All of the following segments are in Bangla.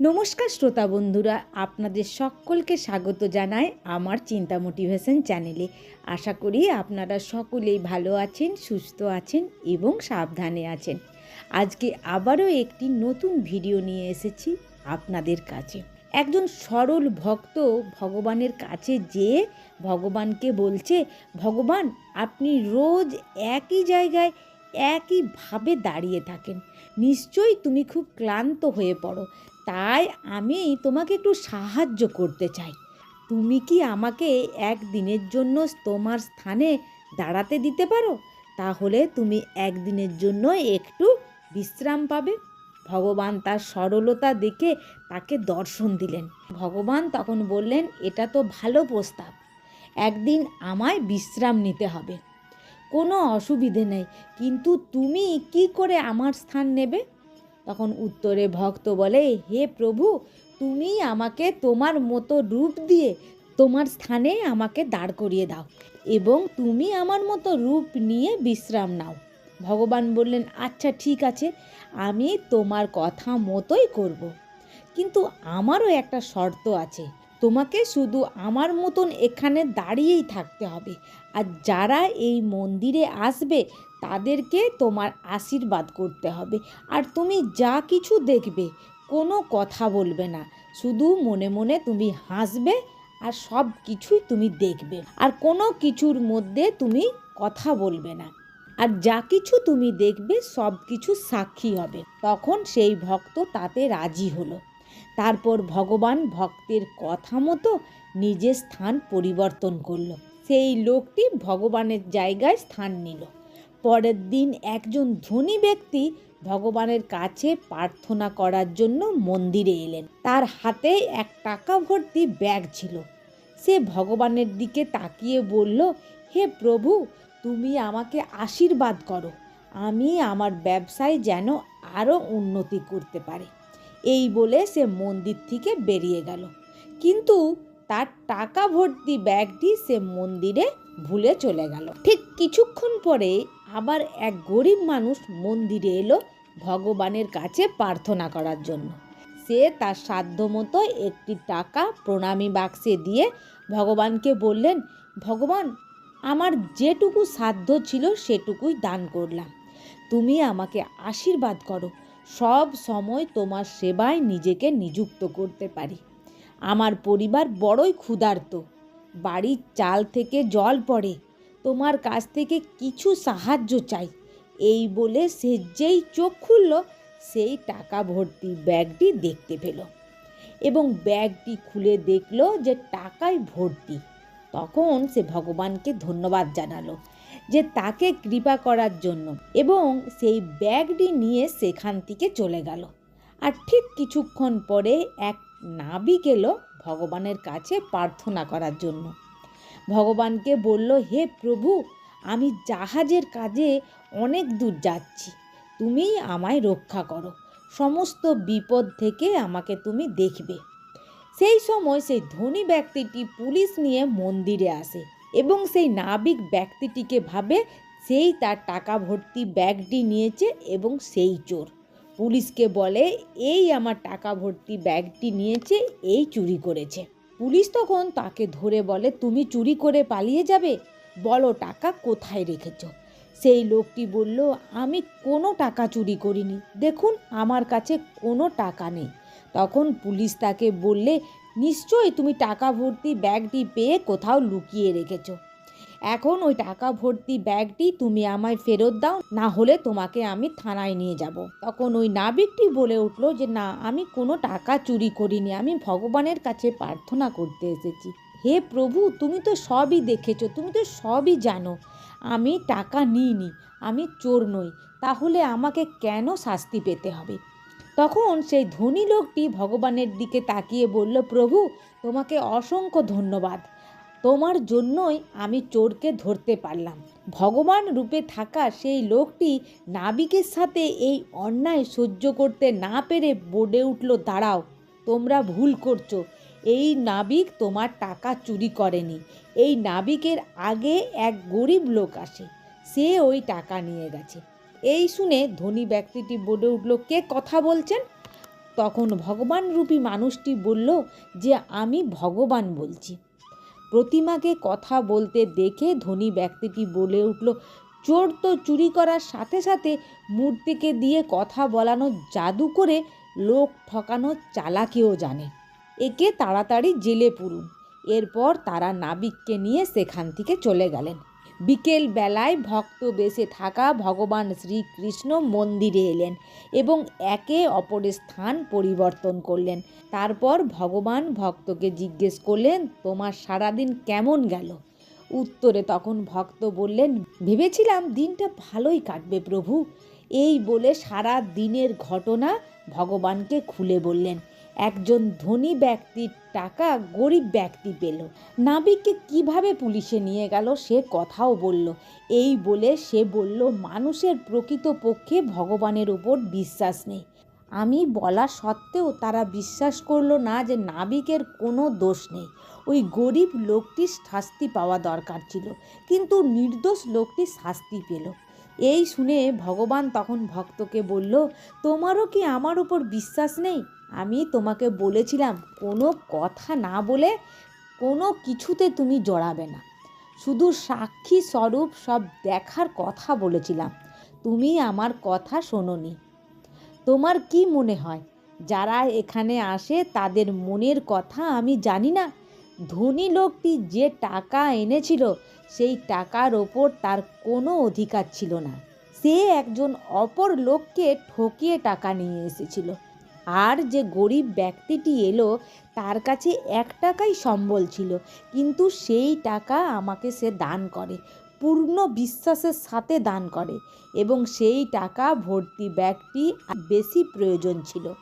নমস্কার শ্রোতা বন্ধুরা, আপনাদের সকলকে স্বাগত জানায় আমার চিন্তা মোটিভেশন চ্যানেলে। আশা করি আপনারা সকলেই ভালো আছেন, সুস্থ আছেন এবং সাবধানে আছেন। আজকে আবারও একটি নতুন ভিডিও নিয়ে এসেছি আপনাদের কাছে। একজন সরল ভক্ত ভগবানের কাছে যেয়ে ভগবানকে বলছে, ভগবান, আপনি রোজ একই জায়গায় একইভাবে দাঁড়িয়ে থাকেন। নিশ্চয়ই তুমি খুব ক্লান্ত হয়ে পড়ো। তাই আমি তোমাকে একটু সাহায্য করতে চাই। তুমি কি আমাকে একদিনের জন্য তোমার স্থানে দাঁড়াতে দিতে পারো? তাহলে তুমি একদিনের জন্য একটু বিশ্রাম পাবে। ভগবান তার সরলতা দেখে তাকে দর্শন দিলেন। ভগবান তখন বললেন, এটা তো ভালো প্রস্তাব। একদিন আমায় বিশ্রাম নিতে হবে। কোনো অসুবিধে নেই। কিন্তু তুমি কি করে আমার স্থান নেবে? তখন উত্তরে ভক্ত বলে, হে প্রভু, তুমি আমাকে তোমার মতো রূপ দিয়ে তোমার স্থানে আমাকে দাঁড় করিয়ে দাও এবং তুমি আমার মতো রূপ নিয়ে বিশ্রাম নাও ভগবান বললেন আচ্ছা ঠিক আছে, আমি তোমার কথা মতোই করব। কিন্তু আমারও একটা শর্ত আছে তোমাকে শুধু আমার মতন এখানে দাঁড়িয়েই থাকতে হবে। আর যারা এই মন্দিরে আসবে, তাদেরকে তোমার আশীর্বাদ করতে হবে। আর তুমি যা কিছু দেখবে, কোনো কথা বলবে না। শুধু মনে মনে তুমি হাসবে আর সব কিছুই তুমি দেখবে। আর কোনো কিছুর মধ্যে তুমি কথা বলবে না। আর যা কিছু তুমি দেখবে, সব কিছু সাক্ষী হবে। তখন সেই ভক্ত তাতে রাজি হলো। তারপর ভগবান ভক্তের কথা মতো নিজের স্থান পরিবর্তন করল। সেই লোকটি ভগবানের জায়গায় স্থান নিল। পরের দিন একজন ধনী ব্যক্তি ভগবানের কাছে প্রার্থনা করার জন্য মন্দিরে এলেন। তার হাতে এক টাকা ভর্তি ব্যাগ ছিল। সে ভগবানের দিকে তাকিয়ে বলল, হে প্রভু, তুমি আমাকে আশীর্বাদ করো। আমি আমার ব্যবসায় যেন আরও উন্নতি করতে পারে। এই বলে সে মন্দির থেকে বেরিয়ে গেল। কিন্তু তার টাকা ভর্তি ব্যাগটি সে মন্দিরে ভুলে চলে গেল। ঠিক কিছুক্ষণ পরে আবার এক গরিব মানুষ মন্দিরে এলো ভগবানের কাছে প্রার্থনা করার জন্য। সে তার সাধ্যমতো একটি টাকা প্রণামী বাক্সে দিয়ে ভগবানকে বললেন, ভগবান, আমার যেটুকু সাধ্য ছিল সেটুকুই দান করলাম। তুমি আমাকে আশীর্বাদ করো। সব সময় তোমার সেবায় নিজেকে নিযুক্ত করতে পারি। আমার পরিবার বড়ই ক্ষুধার্ত। বাড়ির চাল থেকে জল পড়ে। তোমার কাছ থেকে কিছু সাহায্য চাই। এই বলে সে যেই চোখ খুলল, সেই টাকা ভর্তি ব্যাগটি দেখতে পেল এবং ব্যাগটি খুলে দেখল যে টাকায় ভর্তি। তখন সে ভগবানকে ধন্যবাদ জানালো। যে তাকে কৃপা করার জন্য এবং সেই ব্যাগটি নিয়ে সেখান থেকে চলে গেল। আর ঠিক কিছুক্ষণ পরে এক নাবিক এলো ভগবানের কাছে প্রার্থনা করার জন্য। ভগবানকে বলল, হে প্রভু, আমি জাহাজের কাজে অনেক দূর যাচ্ছি। তুমি আমায় রক্ষা করো। সমস্ত বিপদ থেকে আমাকে তুমি দেখবে সেই সময় সেই ধনী ব্যক্তিটি পুলিশ নিয়ে মন্দিরে আসে। এবং সেই নাবিক ব্যক্তিটিকে ভাবে সেই তার টাকা ভর্তি ব্যাগটি নিয়েছে এবং সেই চোর। পুলিশকে বলে, এই আমার টাকা ভর্তি ব্যাগটি নিয়েছে, এই চুরি করেছে। পুলিশ তখন তাকে ধরে বলে, তুমি চুরি করে পালিয়ে যাবে? বলো টাকা কোথায় রেখেছ? সেই লোকটি বলল, আমি কোনো টাকা চুরি করিনি। দেখুন, আমার কাছে কোনো টাকা নেই। তখন পুলিশ তাকে বললে নিশ্চয়ই তুমি টাকা ভর্তি ব্যাগটি পেয়ে কোথাও লুকিয়ে রেখেছ। এখন ওই টাকা ভর্তি ব্যাগটি তুমি আমায় ফেরত দাও, না হলে তোমাকে আমি থানায় নিয়ে যাব। তখন ওই নাবিকটি বলে উঠল যে, না, আমি কোনো টাকা চুরি করিনি, আমি ভগবানের কাছে প্রার্থনা করতে এসেছি। হে প্রভু, তুমি তো সবই দেখেছ, তুমি তো সবই জানো, আমি টাকা নিইনি, আমি চোর নই, তাহলে আমাকে কেন শাস্তি পেতে হবে? তখন সেই ধনী লোকটি ভগবানের দিকে তাকিয়ে বলল, প্রভু, তোমাকে অসংখ্য ধন্যবাদ। তোমার জন্যই আমি চোরকে ধরতে পারলাম। ভগবান রূপে থাকা সেই লোকটি নাবিকের সাথে এই অন্যায় সহ্য করতে না পেরে বোর্ডে উঠল, দাঁড়াও, তোমরা ভুল করছ। এই নাবিক তোমার টাকা চুরি করেনি। এই নাবিকের আগে এক গরিব লোক আসে, সে ওই টাকা নিয়ে গেছে। এই শুনে ধনী ব্যক্তিটি বলে উঠল, কে কথা বলছেন? তখন ভগবান রূপী মানুষটি বলল, যে আমি ভগবান বলছি। প্রতিমাকে কথা বলতে দেখে ধনী ব্যক্তিটি বলে উঠল, চোর তো চুরি করার সাথে সাথে মূর্তিকে দিয়ে কথা বলানো জাদু করে লোক ঠকানো চালাকিও জানে। একে তাড়াতাড়ি জেলে পুরুন। এরপর তারা নাবিককে নিয়ে সেখান থেকে চলে গেলেন। বিকেল বেলায় ভক্ত বেশে থাকা ভগবান শ্রীকৃষ্ণ মন্দিরে এলেন এবং একে অপরের স্থান পরিবর্তন করলেন। তারপর ভগবান ভক্তকে জিজ্ঞেস করলেন, তোমার সারাদিন কেমন গেল? উত্তরে তখন ভক্ত বললেন, ভেবেছিলাম দিনটা ভালোই কাটবে প্রভু। এই বলে সারা দিনের ঘটনা ভগবানকে খুলে বললেন। একজন ধনী ব্যক্তির টাকা গরিব ব্যক্তি পেল। নাবিককে কীভাবে পুলিশে নিয়ে গেল সে কথাও বলল। এই বলে সে বলল, মানুষের প্রকৃত পক্ষে ভগবানের উপর বিশ্বাস নেই। আমি বলা সত্ত্বেও তারা বিশ্বাস করল না যে নাবিকের কোনো দোষ নেই। ওই গরিব লোকটির শাস্তি পাওয়া দরকার ছিল, কিন্তু নির্দোষ লোকটি শাস্তি পেল। এই শুনে ভগবান তখন ভক্তকে বলল, তোমারও কি আমার উপর বিশ্বাস নেই? আমি তোমাকে বলেছিলাম, কোনো কথা না বলে কোনো কিছুতে তুমি জড়াবে না। শুধু সাক্ষী স্বরূপ সব দেখার কথা বলেছিলাম। তুমি আমার কথা শোনোনি। তোমার কি মনে হয়? যারা এখানে আসে তাদের মনের কথা আমি জানি না। ধনী লোকটি যে টাকা এনেছিল, সেই টাকার ওপর তার কোনো অধিকার ছিল না। সে একজন অপর লোককে ঠকিয়ে টাকা নিয়ে এসেছিল। আর যে গরিব ব্যক্তিটি এলো, তার কাছে এক টাকাই সম্বল ছিল। কিন্তু সেই টাকা আমাকে সে দান করে, পূর্ণ বিশ্বাসের সাথে দান করে এবং সেই টাকা ভর্তি ব্যাগটি বেশি প্রয়োজন ছিল।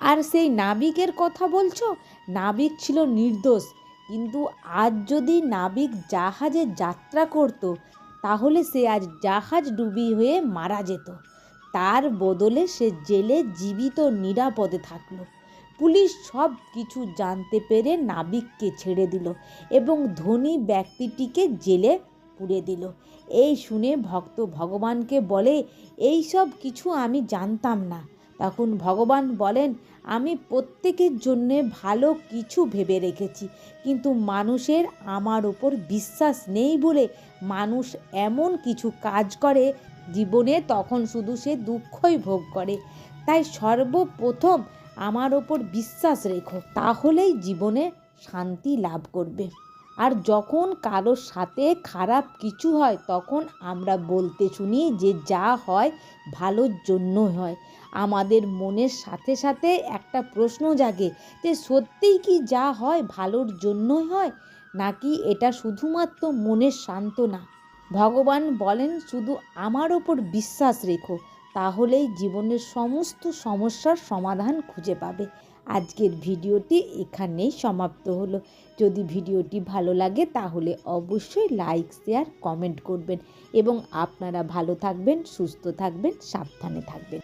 আর সেই নাবিকের কথা বলছো? নাবিক ছিল নির্দোষ। কিন্তু আজ যদি নাবিক জাহাজে যাত্রা করত, তাহলে সে আজ জাহাজ ডুবি হয়ে মারা যেত। তার বদলে সে জেলে জীবিত নিরাপদে থাকল। পুলিশ সব কিছু জানতে পেরে নাবিককে ছেড়ে দিল এবং ধনী ব্যক্তিটিকে জেলে পুড়ে দিল। এই শুনে ভক্ত ভগবানকে বলে, এই সব কিছু আমি জানতাম না। তখন ভগবান বলেন, আমি প্রত্যেকের জন্যে ভালো কিছু ভেবে রেখেছি, কিন্তু মানুষের আমার ওপর বিশ্বাস নেই বলে মানুষ এমন কিছু কাজ করে জীবনে তখন শুধু সে দুঃখই ভোগ করে। তাই সর্বপ্রথম আমার ওপর বিশ্বাস রেখো, তাহলেই জীবনে শান্তি লাভ করবে। আর যখন কারোর সাথে খারাপ কিছু হয়, তখন আমরা বলতে শুনি যে যা হয় ভালোর জন্য হয়। আমাদের মনের সাথে সাথে একটা প্রশ্ন জাগে যে সত্যিই কি যা হয় ভালোর জন্যই হয়? নাকি এটা শুধুমাত্র মনের সান্ত্বনা? ভগবান বলেন, শুধু আমার ওপর বিশ্বাস রেখো, তাহলেই জীবনের সমস্ত সমস্যার সমাধান খুঁজে পাবে। আজকের ভিডিওটি এখানেই সমাপ্ত হলো। যদি ভিডিওটি ভালো লাগে, তাহলে অবশ্যই লাইক, শেয়ার, কমেন্ট করবেন এবং আপনারা ভালো থাকবেন, সুস্থ থাকবেন, সাবধানে থাকবেন।